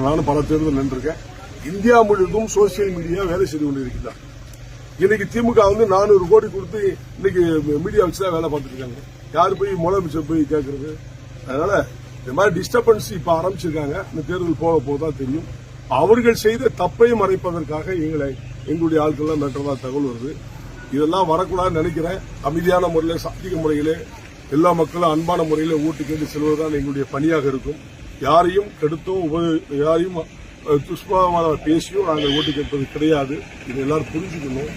நானும் பல தேர்தல் நின்றுருக்கேன். இந்தியா முழுவதும் சோசியல் மீடியா வேலை செய்து கொண்டிருக்கிறார். இன்னைக்கு திமுக வந்து நானூறு கோடி கொடுத்து இன்னைக்கு மீடியா வச்சு தான் வேலை பார்த்துட்டு இருக்காங்க போய் முதலமைச்சர் போய் கேட்கறது அதனால இந்த மாதிரி டிஸ்டர்பன்ஸ் இப்ப ஆரம்பிச்சிருக்காங்க. இந்த தேர்தல் போக போக தான் தெரியும். அவர்கள் செய்த தப்பை மறைப்பதற்காக எங்களை எங்களுடைய ஆட்கள்லாம் மெட்டதா தகவல் வருது. இதெல்லாம் வரக்கூடாதுன்னு நினைக்கிறேன். அமைதியான முறையில் சாத்திக முறையிலே எல்லா மக்களும் அன்பான முறையில் ஊட்டு கேட்டு செல்வதுதான் எங்களுடைய பணியாக இருக்கும். யாரையும் கெடுத்தோ உப- யாரையும் அஹ், பேசியோ நாங்கள் ஓட்டு கேட்பது கிடையாது. இதை எல்லாரும் புரிஞ்சுக்கணும்.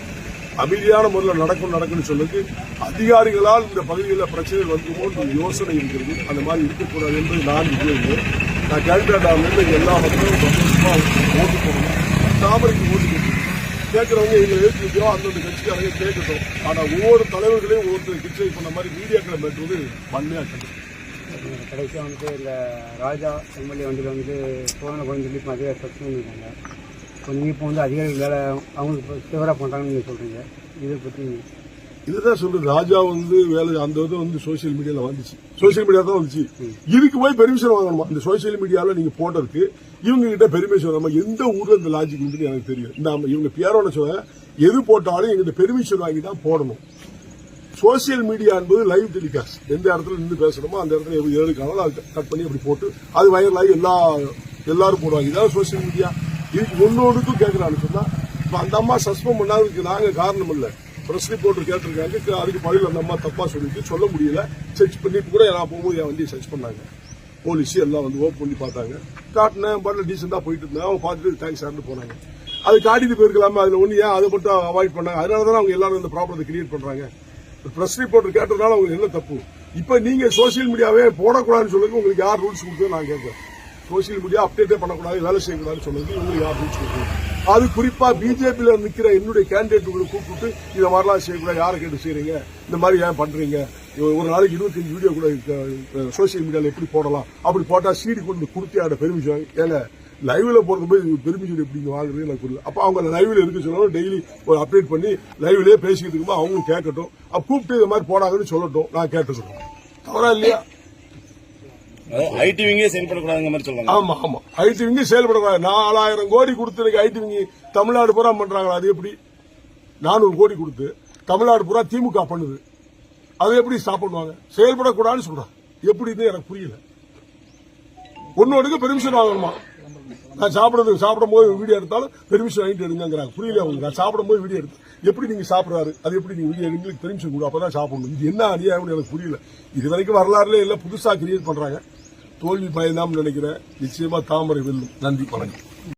அமைதியான முறையில் நடக்கும் நடக்கும்னு சொல்லுது. அதிகாரிகளால் இந்த பகுதிகளில் பிரச்சனை வந்துமோ யோசனை இருக்கிறது. அந்த மாதிரி இருக்கக்கூடாது என்று நான் விரும்புகிறேன். நான் கேள்விப்பட்ட எல்லா மக்களும் ஓட்டு போடணும். தாமரைக்கு ஓட்டு கேட்கணும். கேட்குறவங்க எங்களை எழுத்து அந்தந்த கட்சிக்காரங்க கேட்கட்டும். ஆனால் ஒவ்வொரு தலைவர்களையும் ஒவ்வொருத்தர் கிச்சை பண்ண மாதிரி மீடியாக்களை மேட்டுவது வன்மையாக கண்டிப்பா. கடைசியாக வந்துட்டு இந்த ராஜா எம்எல்ஏ வண்டியில் வந்துட்டு சோதனை பண்ணி சொல்லி இப்போ அதிகாரி பண்ணியிருக்காங்க இப்போ நீங்கள் இப்போ வந்து அதிகாரிகள் வேலை அவங்களுக்கு ஃபேவராக பண்ணுறாங்கன்னு நீங்கள் சொல்கிறீங்க இதை பற்றி இதுதான் சொல்றது. ராஜா வந்து வேலை அந்த இது வந்து சோசியல் மீடியால வந்துச்சு. சோசியல் மீடியா தான் வந்துச்சு. இதுக்கு போய் பெர்மிஷன் வாங்கணுமா? இந்த சோசியல் மீடியால நீங்க போட்டதுக்கு இவங்க கிட்ட பெர்மிஷன் வாங்கணுமா? எந்த ஊர்ல இந்த லாஜிக் எனக்கு தெரியும் இந்த இவங்க பியாரோட சொல்ல எது போட்டாலும் எங்கிட்ட பெர்மிஷன் வாங்கி தான் போடணும். சோசியல் மீடியா என்பது லைவ் டெலிகாஸ்ட். எந்த இடத்துல நின்று பேசணுமோ அந்த இடத்துல எப்படி எடுக்காலும் அதை கட் பண்ணி அப்படி போட்டு அது வைரலாகி எல்லா எல்லாரும் போடுவாங்க. இதான் சோசியல் மீடியா. இதுக்கு ஒன்னொன்றுக்கும் கேட்கறான்னு சொன்னா இப்போ அந்த அம்மா சஸ்பெண்ட் பண்ணாததுக்கு நாங்கள் காரணம் இல்லை. ப்ரெஸ் ரிப்போர்ட்டர் கேட்டிருக்காங்க. அதுக்கு பதில் அந்த அம்மா தப்பா சொல்லிட்டு சொல்ல முடியல. சர்ச் பண்ணிட்டு கூட நான் போகும்போது என் வண்டியை சர்ச் பண்ணாங்க. போலீஸ் எல்லாம் வந்து ஓப் பண்ணி பார்த்தாங்க. காட்டினேன் பாட்டில் டீசெண்டாக போயிட்டு இருந்தேன். அவங்க பார்த்துட்டு தேங்க்ஸ் சார்னு போனாங்க. அது காட்டிட்டு போயிருக்கலாமே அதில் ஒன்று ஏன் அதை மட்டும் அவாய்ட் பண்ணாங்க? அதனால தான் அவங்க எல்லாரும் இந்த ப்ராப்ளத்தை கிரியேட் பண்ணுறாங்க பிரஸ் ரிப்போர்ட் கேட்டதுனால உங்களுக்கு என்ன தப்பு? இப்ப நீங்க சோசியல் மீடியாவே போடக்கூடாதுன்னு சொல்லுங்க உங்களுக்கு யார் ரூல்ஸ் கொடுத்தது நான் கேட்கிறேன். சோசியல் மீடியா அப்டேட்டே பண்ணக்கூடாது வேலை செய்யக்கூடாதுன்னு சொன்னது உங்களுக்கு யார் ரூல்ஸ் கொடுத்தது அது குறிப்பா பிஜேபியில நிக்கிற என்னுடைய கேண்டிடேட்டுகளை கூப்பிட்டு இதை மாதிரிலாம் செய்யக்கூடாது யாரை கேட்டு செய்யறீங்க இந்த மாதிரி ஏன் பண்றீங்க? ஒரு நாளைக்கு இருபத்தஞ்சு வீடியோ கூட சோசியல் மீடியாவில் எப்படி போடலாம்? அப்படி போட்டா சீடி கொண்டு கொடுத்து ஆட பெருமிஷம் ஏங்க லைவ்ல போறது போய் பெருமிஷன் எப்படி வாங்குறது எனக்கு புரியல. அப்ப அவங்க லைவ்ல இருக்க சொல்லணும் டெய்லி ஒரு அப்டேட் பண்ணி லைவ்லயே பேசிக்கிட்டு இருக்கும்போது அவங்களும் கேட்கட்டும். அப்ப கூப்பிட்டு இந்த மாதிரி போடாங்கன்னு சொல்லட்டும். நான் கேட்டுக்கிறோம் தவறா இல்லையா? ஐடிவிங்கே செயல்படக்கூடாதுங்க மாதிரி சொல்றாங்க. ஆமா ஆமா. ஐடி விங்கி செயல்படக்கூடாது. நாலாயிரம் கோடி கொடுத்து எனக்கு ஐடி விங்கி தமிழ்நாடு பூரா பண்றாங்களா? அது எப்படி? நானூறு கோடி கொடுத்து தமிழ்நாடு பூரா திமுக பண்ணுது. அது எப்படி ஸ்டாப் பண்ணுவாங்க? செயல்படக்கூடாதுன்னு சொல்றாங்க. எப்படின்னு எனக்கு புரியல. ஒன்னொடுக்கு பெர்மிஷன் வாங்கணுமா? நான் சாப்பிடுறது சாப்பிடும்போது வீடியோ எடுத்தாலும் பெர்மிஷன் வாங்கிட்டு எடுங்கிறாங்க புரியல அவங்க நான் சாப்பிடும் வீடியோ எடுத்து எப்படி நீங்க சாப்பிட்றாரு? அது எப்படி நீங்க வீடியோ எங்களுக்கு பெர்மிஷன் கொடு அப்பதான் சாப்பிடணும். இது என்ன அநியாயம்னு எனக்கு புரியல. இது வரைக்கும் வரலாறுல இல்லை புதுசாக கிரியேட் பண்ணுறாங்க தோல்வி பயந்தாம்னு நினைக்கிறேன். நிச்சயமாக தாமரை வெல்லும். நன்றி வணக்கம்.